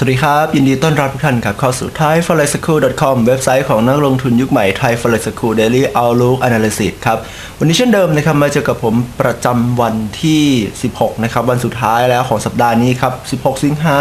สวัสดีครับ ยินดีต้อนรับทุกท่านครับเข้าสู่ thaiforexschool.com เว็บไซต์ของนักลงทุนยุคใหม่ Thai Forex School Daily Outlook Analysis ครับ วันนี้เช่นเดิมนะครับมาเจอกับผมประจำวันที่ 16 นะครับ วันสุดท้ายแล้วของสัปดาห์นี้ครับ 16 สิงหา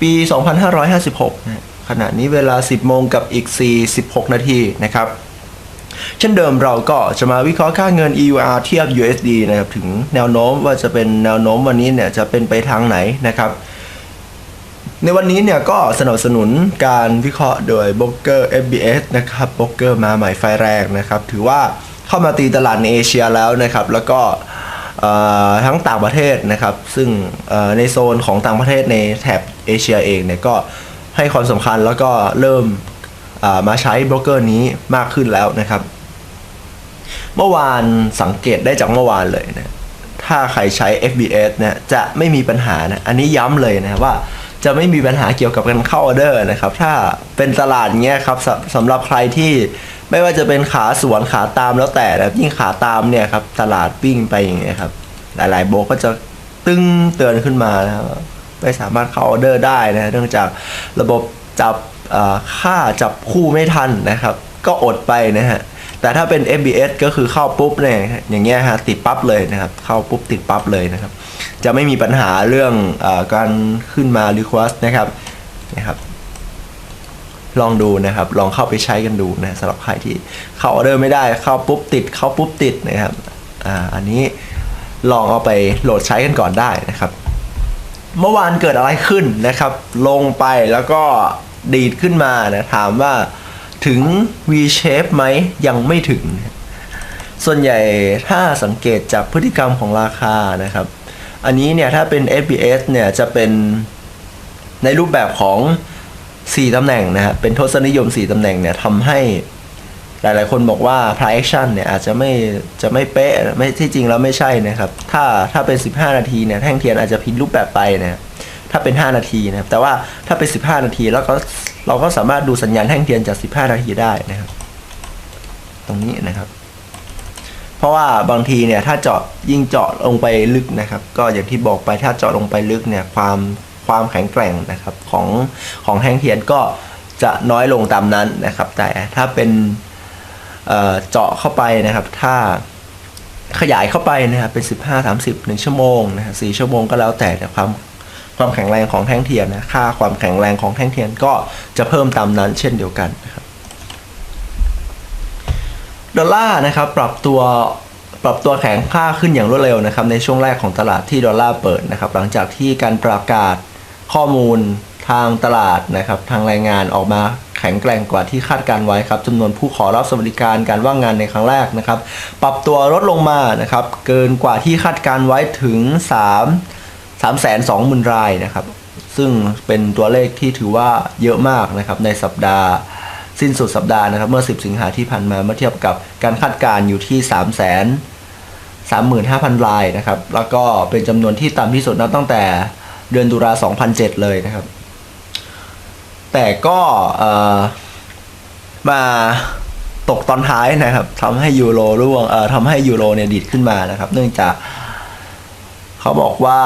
ปี 2556นะขณะนี้เวลา 10 โมงกับอีก 46 นาทีนะครับ เช่นเดิมเราก็จะมาวิเคราะห์ค่าเงิน EUR เทียบ USD นะครับถึงแนวโน้มว่าจะเป็นแนวโน้มวันนี้เนี่ยจะเป็นไปทางไหนนะครับ ในวันนี้เนี่ยก็สนับสนุนการวิเคราะห์โดยบล็อกเกอร์ FBS นะครับบล็อกเกอร์มาใหม่ไฟแรงนะครับ ถือว่าเข้ามาตีตลาดในเอเชียแล้วนะครับ แล้วก็ทั้งต่างประเทศนะครับ ซึ่งในโซนของต่างประเทศในแถบเอเชียเองเนี่ยก็ให้ความสำคัญแล้วก็เริ่มมาใช้บล็อกเกอร์นี้มากขึ้นแล้วนะครับ เมื่อวานสังเกตได้จากเมื่อวานเลยนะถ้าใครใช้ FBS เนี่ยจะไม่มีปัญหานะ อันนี้ย้ำเลยนะว่า จะไม่มีปัญหาเกี่ยวกับการเข้าออเดอร์นะครับ ถ้าเป็นตลาดเงี้ยครับสำสำหรับใครที่ไม่ว่าจะเป็นขาสวนขาตามแล้วแต่นะยิ่งขาตามเนี่ยครับตลาดวิ่งไปอย่างเงี้ยครับ หลาย ๆ โบก็จะตึ้งเตือนขึ้นมานะครับไม่สามารถเข้าออเดอร์ได้นะเนื่องจากระบบจับอ่อค่าจับคู่ไม่ทันนะครับ ก็อดไปนะฮะ แต่ถ้าเป็น FBS ก็คือเข้าปุ๊บเนี่ยอย่างเงี้ยฮะติดปั๊บเลยนะครับ เข้าปุ๊บติดปั๊บเลยนะครับ จะไม่มีปัญหาเรื่องอการขึ้นมา Request นะครับนะครับลองดูนะครับ ลองเข้าไปใช้กันดูนะสำหรับใครที่เข้าออเดอร์ไม่ได้เข้าปุ๊บติดเข้าปุ๊บติดนะครับอ่าอันนี้ลองเอาไปโหลดใช้กันก่อนได้นะครับ เมื่อวานเกิดอะไรขึ้นนะครับ ลงไปแล้วก็ดีดขึ้นมานะถามว่า ถึง V shape ไหมยังไม่ถึง ส่วนใหญ่ถ้าสังเกตจากพฤติกรรมของราคานะครับ อันนี้เนี่ยถ้าเป็น SBS เนี่ยจะเป็นในรูปแบบของ 4ตำแหน่งนะครับเป็นทศนิยม 4ตำแหน่งเนี่ยทำให้หลายๆ คนบอกว่า price action เนี่ยอาจจะไม่จะไม่เป๊ะไม่ที่จริงแล้วไม่ใช่นะครับ ถ้าถ้าเป็น 15 นาทีเนี่ยแท่งเทียนอาจจะผิดรูปแบบไปนะครับ ถ้าเป็น 5 นาทีนะครับ แต่ว่าถ้าเป็น 15 นาทีแล้วก็เราก็สามารถดูสัญญาณแท่งเทียนจาก 15 นาทีได้นะครับ ตรงนี้นะครับ เพราะว่าบางทีเนี่ยถ้าเจาะยิ่งเจาะลงไปลึกนะครับ ก็อย่างที่บอกไปถ้าเจาะลงไปลึกเนี่ยความความแข็งแกร่งนะครับของของแท่งเทียนก็จะน้อยลงตามนั้นนะครับ แต่ถ้าเป็นเเจาะเข้าไปนะครับ ถ้าขยายเข้าไปนะครับเป็น 15 30 1ชั่วโมงนะครับ4ชั่วโมงก็แล้วแต่แต่ความ ความแข็งแรงของแท่งเทียนนะค่าความแข็งแรงของแท่งเทียนก็จะเพิ่มตามนั้นเช่นเดียวกันนะครับดอลลาร์นะครับปรับตัวปรับตัวแข็งค่าขึ้นอย่างรวดเร็วนะครับในช่วงแรกของตลาดที่ดอลลาร์เปิดนะครับหลังจากที่การประกาศข้อมูลทางตลาดนะครับทางรายงานออกมาแข็งแกร่งกว่าที่คาดการไว้ครับจำนวนผู้ขอรับสวัสดิการการว่างงานในครั้งแรกนะครับ ปรับตัวลดลงมานะครับเกินกว่าที่คาดการไว้ถึง 3 3 2 0 0 0 0 รายนะครับ ซึ่งเป็นตัวเลขที่ถือว่าเยอะมากนะครับในสัปดาห์สิ้นสุดสัปดาห์นะครับ เมื่อ 10 สิงหาที่ผ่านมาเมื่อเทียบกับการคาดการณ์อยู่ที่ 3 0 0 0 0 35,000 รายนะครับ แล้วก็เป็นจำนวนที่ต่ำที่สุดนับตั้งแต่เดือนตุลา2007 เลยนะครับ แต่ก็มาตกตอนท้ายนะครับทำให้ยูโรร่วงเอ่อทำให้ยูโรเนี่ยดีดขึ้นมานะครับ เนื่องจาก เขาบอกว่า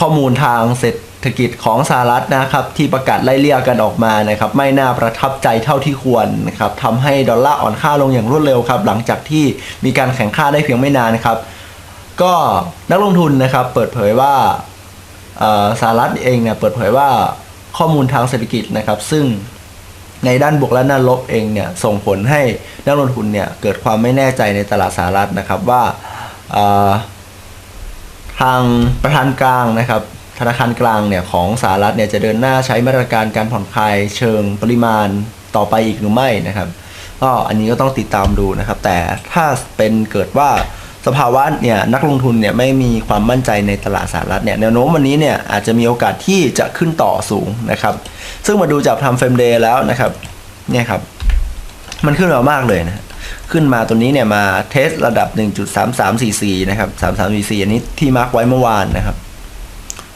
ข้อมูลทางเศรษฐกิจของสหรัฐนะครับ ที่ประกาศไล่เลี่ยกันออกมานะครับ ไม่น่าประทับใจเท่าที่ควรนะครับทำให้ดอลลาร์อ่อนค่าลงอย่างรวดเร็วครับ หลังจากที่มีการแข่งค่าได้เพียงไม่นานนะครับ ก็นักลงทุนนะครับเปิดเผยว่าสหรัฐเองเนี่ยเปิดเผยว่าข้อมูลทางเศรษฐกิจนะครับ ซึ่งในด้านบวกและด้านลบเองเนี่ยส่งผลให้นักลงทุนเนี่ยเกิดความไม่แน่ใจในตลาดสหรัฐนะครับว่า ทางประธานกลางนะครับธนาคารกลางเนี่ยของสหรัฐเนี่ยจะเดินหน้าใช้มาตรการการผ่อนคลายเชิงปริมาณต่อไปอีกหรือไม่นะครับก็อันนี้ก็ต้องติดตามดูนะครับ แต่ถ้าเป็นเกิดว่าสภาวะเนี่ยนักลงทุนเนี่ยไม่มีความมั่นใจในตลาดสหรัฐเนี่ยแนวโน้มวันนี้เนี่ยอาจจะมีโอกาสที่จะขึ้นต่อสูงนะครับ ซึ่งมาดูจากทำเฟรมเดย์แล้วนะครับเนี่ยครับ มันขึ้นมามากเลยนะ ขึ้นมาตัวนี้เนี่ยมาเทสระดับ 1.3344 นะครับ 3344 อันนี้ที่มาร์กไว้เมื่อวานนะครับ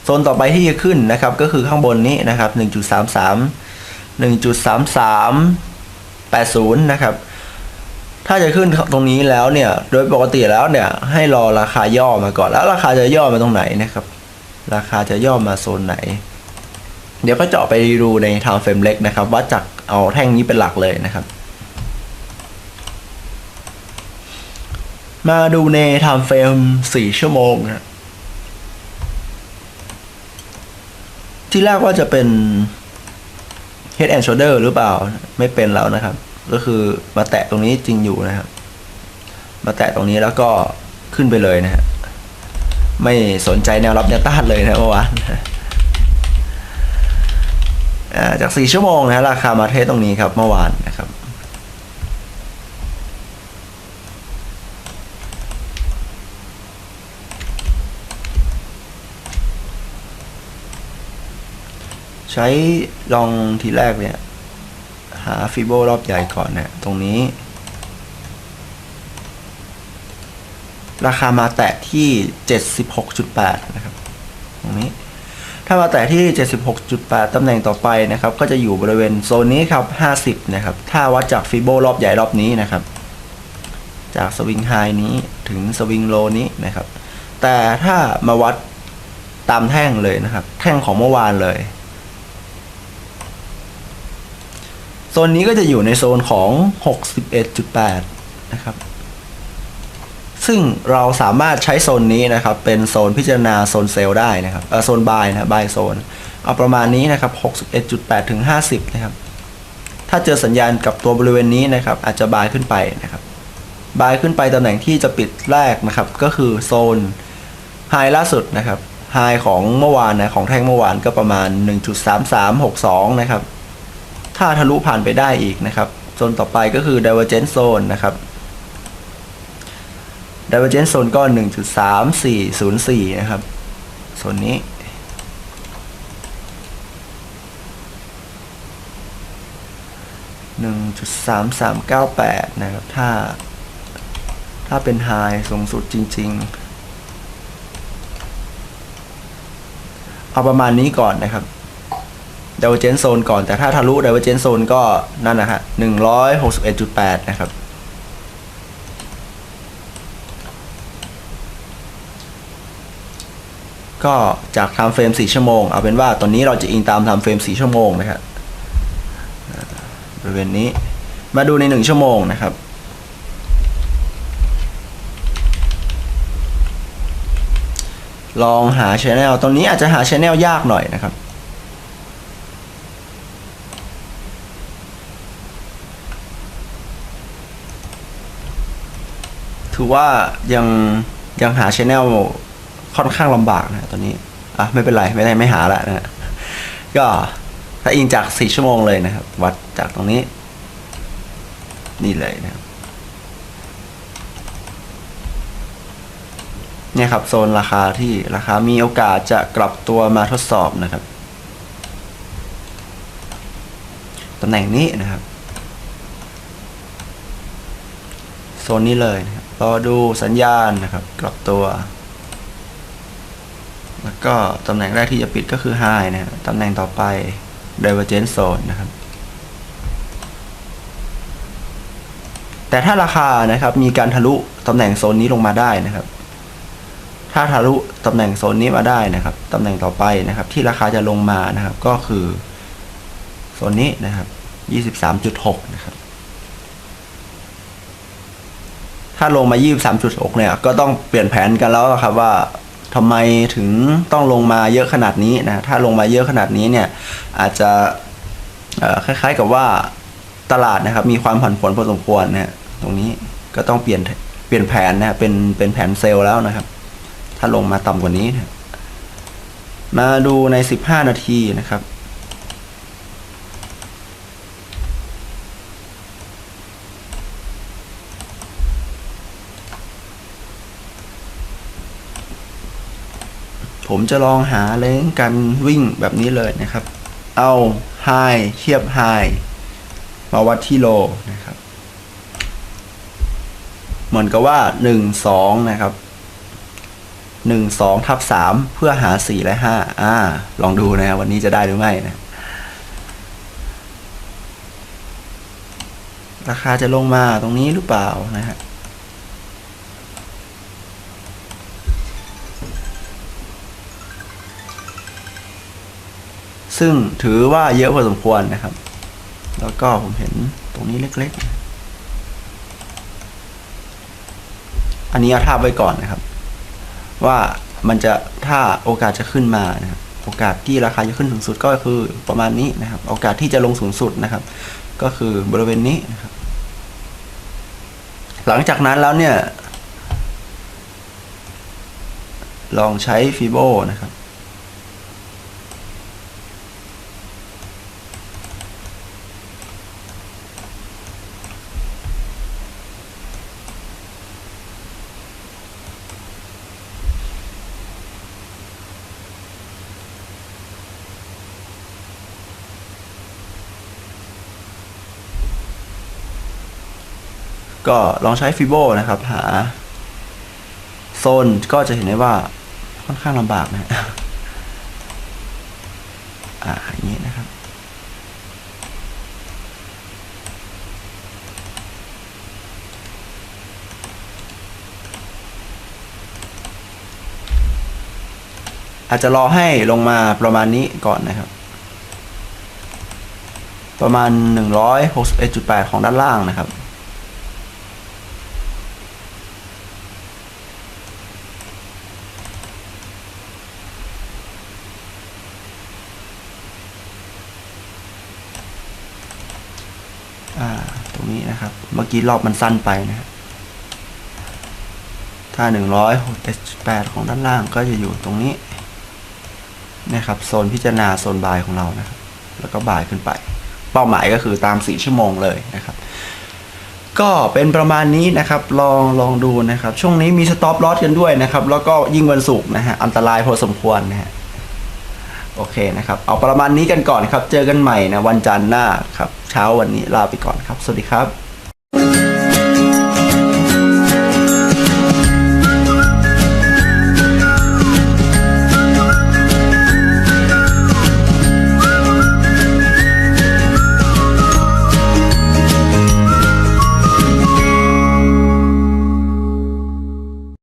โซนต่อไปที่จะขึ้นนะครับก็คือข้างบนนี้นะครับ 1.33 1.3380 นะครับถ้าจะขึ้นตรงนี้แล้วเนี่ย โดยปกติแล้วเนี่ย ให้รอราคาย่อมาก่อน แล้วราคาจะย่อมาตรงไหนนะครับ ราคาจะย่อมาโซนไหน เดี๋ยวก็เจาะไปดูใน time frame เล็กนะครับวัดจากเอาแท่งนี้เป็นหลักเลยนะครับ มาดูใน time frame 4ชั่วโมงนะที่แรกว่าจะเป็น head and shoulder หรือเปล่า ไม่เป็นแล้วนะครับ ก็คือมาแตะตรงนี้จริงอยู่นะครับ มาแตะตรงนี้แล้วก็ขึ้นไปเลยนะฮะไม่สนใจแนวรับแนวต้านเลยนะเมื่อวานอ่าจาก 4 ชั่วโมงนะฮะราคามาเทสตรงนี้ครับเมื่อวานนะครับ ใช้ลองทีแรกเนี่ย หาฟิโบรอบใหญ่ก่อนเนะตรงนี้ ราคามาแตะที่ 76.8 นะครับ ตรงนี้ ถ้ามาแตะที่ 76.8 ตำแหน่งต่อไปนะครับ ก็จะอยู่บริเวณโซนนี้ครับ 50 นะครับ ถ้าวัดจากฟิโบรอบใหญ่รอบนี้นะครับ จากสวิงไฮนี้ถึงสวิงโลนี้นะครับ แต่ถ้ามาวัดตามแท่งเลยนะครับ แท่งของเมื่อวานเลย โซนนี้ก็จะอยู่ในโซนของ 61.8 นะครับ ซึ่งเราสามารถใช้โซนนี้นะครับ เป็นโซนพิจารณาโซนเซลล์ได้นะครับเออโซนบายนะบายโซน เอาประมาณนี้นะครับ 61.8 ถึง 50 นะครับ ถ้าเจอสัญญาณกับตัวบริเวณนี้นะครับ อาจจะบายขึ้นไปนะครับ บายขึ้นไปตำแหน่งที่จะปิดแรกนะครับ ก็คือโซนไฮล่าสุดนะครับไฮของเมื่อวานนะของแท่งเมื่อวานก็ประมาณ 1.3362 นะครับ ถ้าทะลุผ่านไปได้อีกนะครับโซนต่อไปก็คือ divergence zone นะครับ divergence zone ก็ 1.3404 นะครับโซนนี้1.3398นะครับ ถ้า ถ้าเป็น high สูงสุดจริง ๆ เอาประมาณนี้ก่อนนะครับ d i v e r g e n c e zone ก่อน แต่ถ้าทะลุ divergence zone ก็นั่นนะฮะ161.8 นะครับ ก็จาก time frame 4ชั่วโมง เอาเป็นว่าตอนนี้เราจะอิงตาม time frame 4ชั่วโมงนะครับบริเวณนี้มาดูใน 1 ชั่วโมงนะครับลองหา channel ตรงนี้อาจจะหา channel ยากหน่อยนะครับ ถือว่ายังยังหาชแนลค่อนข้างลำบากนะตอนนี้ อะไม่เป็นไรไม่ได้ไม่หาละนะฮะก็ถ้าอิงจากสี่ชั่วโมงเลยนะครับ วัดจากตรงนี้ นี่เลยนะครับเนี่ยครับโซนราคาที่ราคามีโอกาสจะกลับตัวมาทดสอบนะครับตำแหน่งนี้นะครับ โซนนี้เลยนะครับ รอดูสัญญาณนะครับ กลับตัว แล้วก็ตำแหน่งแรกที่จะปิดก็คือ High นะครับตำแหน่งต่อไป Divergence Zone นะครับ แต่ถ้าราคานะครับมีการทะลุตำแหน่งโซนนี้ลงมาได้นะครับ ถ้าทะลุตำแหน่งโซนนี้มาได้นะครับตำแหน่งต่อไปนะครับ ที่ราคาจะลงมานะครับ ก็คือโซนนี้นะครับ 23.6 นะครับ ถ้าลงมา 23.6 เนี่ย ก็ต้องเปลี่ยนแผนกันแล้วครับว่าทำไมถึงต้องลงมาเยอะขนาดนี้นะ ถ้าลงมาเยอะขนาดนี้เนี่ย อาจจะคล้ายๆกับว่าตลาดนะครับ มีความผันผวนพอสมควรนะตรงนี้ก็ต้องเปลี่ยนเปลี่ยนแผนนะเป็นเป็นแผนเซลล์แล้วนะครับ ถ้าลงมาต่ำกว่านี้นะมาดูใน 15 นาทีนะครับ ผมจะลองหาเลนกันวิ่งแบบนี้เลยนะครับ เอาไฮเทียบไฮมาวัดที่โลนะครับ เหมือนกับว่าหนึ่งสองนะครับหนึ่งสองทับสามเพื่อหาสี่และห้าอ่า ลองดูนะวันนี้จะได้หรือไม่นะ ราคาจะลงมาตรงนี้หรือเปล่านะฮะ ซึ่งถือว่าเยอะพอสมควรนะครับ แล้วก็ผมเห็นตรงนี้เล็กๆ อันนี้เอาทาบไว้ก่อนนะครับ ว่ามันจะถ้าโอกาสจะขึ้นมานะครับโอกาสที่ราคาจะขึ้นสูงสุดก็คือประมาณนี้นะครับ โอกาสที่จะลงสูงสุดนะครับ ก็คือบริเวณนี้นะครับหลังจากนั้นแล้วเนี่ย ลองใช้ฟีโบนะครับ ก็ลองใช้ฟิโบนะครับ หาโซนก็จะเห็นได้ว่าค่อนข้างลำบากนะอ่าอย่างนี้นะครับ อาจจะรอให้ลงมาประมาณนี้ก่อนนะครับ ประมาณ 161.8 ของด้านล่างนะครับ อ่า ตรงนี้นะครับ เมื่อกี้รอบมันสั้นไปนะครับถ้า168ของด้านล่างก็จะอยู่ตรงนี้นะครับโซนพิจารณาโซนบายของเรานะครับ แล้วก็บายขึ้นไป เป้าหมายก็คือตาม 4 ชั่วโมงเลยนะครับ ก็เป็นประมาณนี้นะครับลองลองดูนะครับ ช่วงนี้มีสต็อปลอสกันด้วยนะครับ แล้วก็ยิ่งวันศุกร์นะฮะอันตรายพอสมควรนะฮะโอเคนะครับ เอาประมาณนี้กันก่อนครับ เจอกันใหม่นะวันจันทร์หน้าครับ เช้าวันนี้ลาไปก่อนครับ สวัสดีครับ